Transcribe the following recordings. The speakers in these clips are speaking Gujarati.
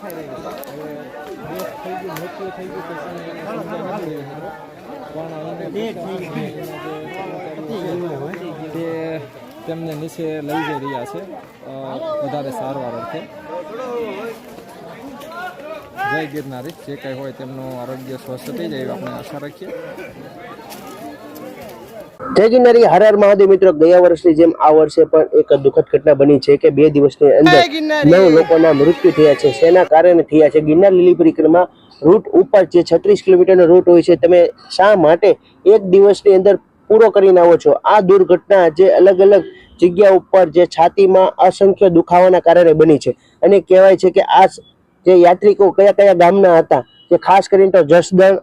દેખાઈ રહ્યું થઈ ગયું. પણ તે તેમને નીચે લઈ જઈ રહ્યા છે વધારે સારવાર અર્થે. જય ગિરનારી. જે કંઈ હોય તેમનું આરોગ્ય સ્વસ્થ થઈ જાય આપણે આશા રાખીએ. જય હર હર મહાદેવ મિત્રો. ગયા વર્ષની જેમ આ વર્ષે પણ એક દુઃખદ ઘટના બની છે કે બે દિવસની અંદર નવ લોકોના મૃત્યુ થયા છે. શેના કારણે થયા છે? ગિરનાર લીલી પરિક્રમા રૂટ ઉપર જે છત્રીસ કિલોમીટરનો રૂટ હોય છે તમે શા માટે એક દિવસની અંદર પૂરો કરીને આવો છો? આ દુર્ઘટના જે અલગ અલગ જગ્યા ઉપર જે છાતીમાં અસંખ્ય દુખાવાના કારણે બની છે. અને કહેવાય છે કે આ જે યાત્રિકો કયા કયા ગામના હતા જે ખાસ કરીને તો જસદણ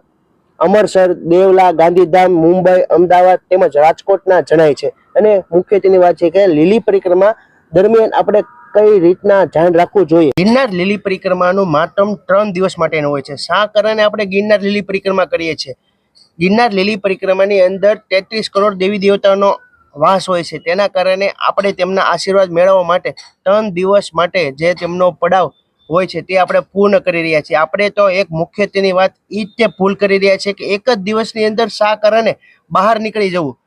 અમરસર, દેવલા, ગાંધીધામ, મુંબઈ, અમદાવાદ તેમજ રાજકોટના જણાય છે. અને મુખ્ય તેની વાત છે કે લીલી પરિક્રમા દરમિયાન આપણે કઈ રીતના ધ્યાન રાખવું જોઈએ? ગિરનાર લીલી પરિક્રમાનું માતમ ત્રણ દિવસ માટેનું હોય છે. શા કારણે આપણે ગિરનાર લીલી પરિક્રમા કરીએ છીએ? ગિરનાર લીલી પરિક્રમાની અંદર તેત્રીસ કરોડ દેવી દેવતાનો વાસ હોય છે. તેના કારણે આપણે તેમના આશીર્વાદ મેળવવા માટે ત્રણ દિવસ માટે જે તેમનો પડાવ હોય છે તે આપણે પૂર્ણ કરી રહ્યા છીએ. આપણે તો એક મુખ્યત્વેની વાત એ જ તે ભૂલ કરી રહ્યા છીએ કે એક જ દિવસની અંદર શા કારણે બહાર નીકળી જવું.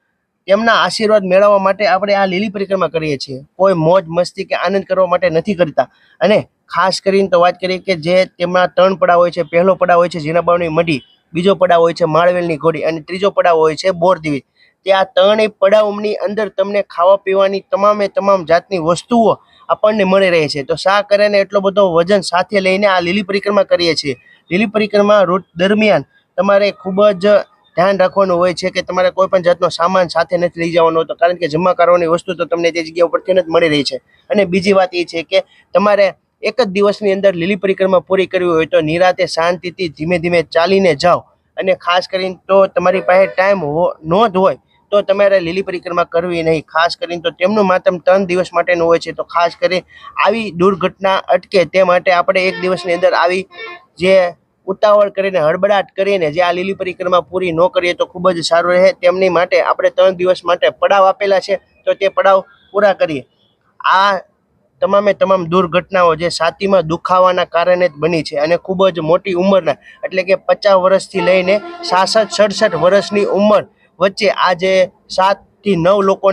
તેમના આશીર્વાદ મેળવવા માટે આપણે આ લીલી પરિક્રમા કરીએ છીએ. કોઈ મોજ, મસ્તી કે આનંદ કરવા માટે નથી કરતા. અને ખાસ કરીને તો વાત કરીએ કે જે તેમના ત્રણ પડાવ હોય છે, પહેલો પડાવ હોય છે જીનાબાવની મઢી. બીજો પડાવ હોય છે, માળવેલની ઘોડી. અને ત્રીજો પડાવ હોય છે, બોરદીવી. તે આ ત્રણેય પડાવની અંદર તમને ખાવા પીવાની તમામે તમામ જાતની વસ્તુઓ આપણને મળી રહે છે. તો શા કરીને એટલો બધો વજન સાથે લઈને આ લીલી પરિક્રમા કરીએ છીએ? લીલી પરિક્રમા રૂટ દરમિયાન તમારે ખૂબ જ ધ્યાન રાખવાનું હોય છે કે તમારે કોઈ પણ જાતનો સામાન સાથે નથી લઈ જવાનો હોતો કારણ કે જમા કરવાની વસ્તુ તો તમને તે જગ્યા ઉપરથી જ મળી રહી છે. અને બીજી વાત એ છે કે તમારે એક જ દિવસની અંદર લીલી પરિક્રમા પૂરી કરવી હોય તો નિરાતે શાંતિથી ધીમે ધીમે ચાલીને જાઓ. અને ખાસ કરીને તો તમારી પાસે ટાઈમ હો ન જ હોય તો તમારે લીલી પરિક્રમા કરવી નહીં. ખાસ કરીને તો તેમનું માતમ ત્રણ દિવસ માટેનું હોય છે. તો ખાસ કરી આવી દુર્ઘટના અટકે તે માટે આપણે એક દિવસની અંદર આવી જે ઉતાવળ કરીને, હડબડાટ કરીને જે આ લીલી પરિક્રમા પૂરી ન કરીએ તો ખૂબ જ સારું રહે. તેમની માટે આપણે ત્રણ દિવસ માટે પડાવ આપેલા છે. તો તે પડાવ પૂરા કરીએ. આ તમામે તમામ દુર્ઘટનાઓ જે છાતીમાં દુખાવાના કારણે જ બની છે અને ખૂબ જ મોટી ઉંમરના, એટલે કે પચાસ વર્ષથી લઈને સાસઠ, સડસઠ વર્ષની ઉંમર વચ્ચે આજે સાતથી નવ લોકો